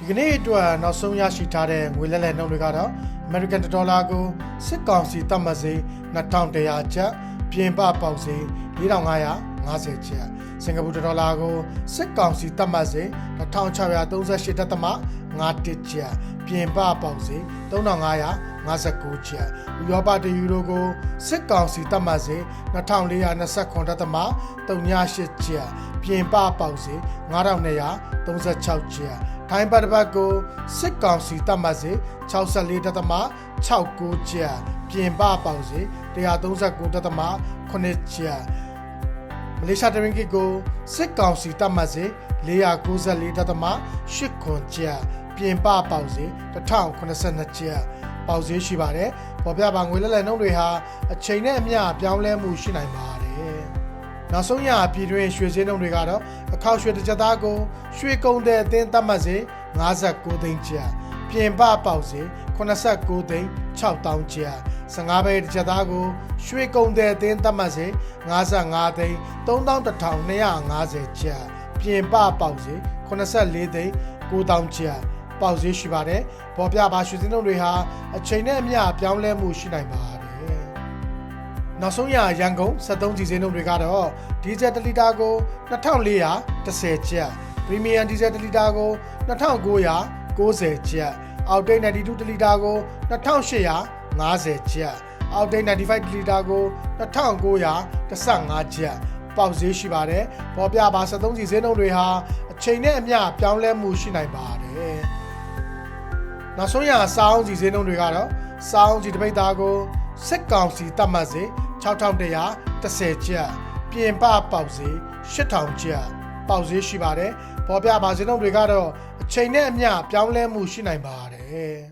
ဒီကနေ့အတွက်နောက်ဆုံးရရှိထားတဲ့ငွေလဲလှယ်နှုန်းတွေကတော့ American Dollar ကိုစစ်ကောင်စီတတ်မှတ်စေ2100ကျပ်ပြင်ပပေါက်စေ4550ကျပ်စင်ကာပူဒေါ်လာကိုစစ်ကောင်စီတတ်မှတ်စေ1638တက်သမ51ကျပ်ပြင်ပပေါက်စေ3559ကျပ်ဥရောပတယူရိုကိုစစ်ကောင်စီတတ်မှတ်စေ2429တက်သမ38ကျပ်ပြင်ပပေါက်စေ9236ကျပ် ထိုင်းပတ်တစ်ပတ်ကိုစစ်ကောင်စီတတ်မှတ်စေ64တက်သမ69ကျပ်ပြင်ပပေါက်စေ139တက်သမ9ကျပ်မလေးရှားတရင်ကစ်ကိုစစ်ကောင်စီတတ်မှတ်စေ494တက်သမ8ခွန်ကျပ်ပြင်ပပေါက်စေ1082ကျပ်ပေါက်စေရှိပါတယ်ပေါ်ပြပါငွေလက်လက်နှုန်းတွေဟာအချိန်နဲ့အမျှပြောင်းလဲမှုရှိနိုင်ပါတယ် နောက်ဆုံးရပြည်တွင်းရွှေစင်းနှုန်းတွေကတော့အခောက်ရွှေတစ်ကြက်သားကိုရွှေကုန်းတဲ့အသင်းတတ်မှတ်စေ59သိန်းကျပ်ပြင်ပပေါက်စေ89သိန်း6000ကျပ်15ဘဲတစ်ကြက်သားကိုရွှေကုန်းတဲ့အသင်းတတ်မှတ်စေ55သိန်း3250ကျပ်ပြင်ပပေါက်စေ84သိန်း9000ကျပ်ပေါက်ဈေးရှိပါတယ်။ပေါ်ပြပါရွှေစင်းတို့တွေဟာအချိန်နဲ့အမျှပြောင်းလဲမှုရှိနိုင်ပါတယ်။ နောက်ဆုံးရရန်ကုန်73ကြီးစင်းတို့တွေကတော့ဒီဇယ်1လီတာကို2410ကျပ်၊ပရီမီယံဒီဇယ်1လီတာကို2990ကျပ်၊အောက်တိတ်92တလီတာကို2850ကျပ်၊အောက်တိတ်95လီတာကို2915ကျပ်ပေါက်ဈေးရှိပါတယ်။ပေါ်ပြပါ73ကြီးစင်းတို့တွေဟာအချိန်နဲ့အမျှပြောင်းလဲမှုရှိနိုင်ပါတယ်။နောက်ဆုံးရစောင်းစီဈေးနှုန်းတွေကတော့စောင်းစီတစ်ပိတ်သားကိုစစ်ကောင်စီတတ်မှတ်စေ 6130ကျပ်ပြင်ပပေါက်စေ8000ကျပ်ပေါက်ဈေးရှိပါတယ်ပေါ်ပြပါဈေးနှုန်းတွေကတော့အချိန်နဲ့အမျှပြောင်းလဲမှုရှိနိုင်ပါတယ်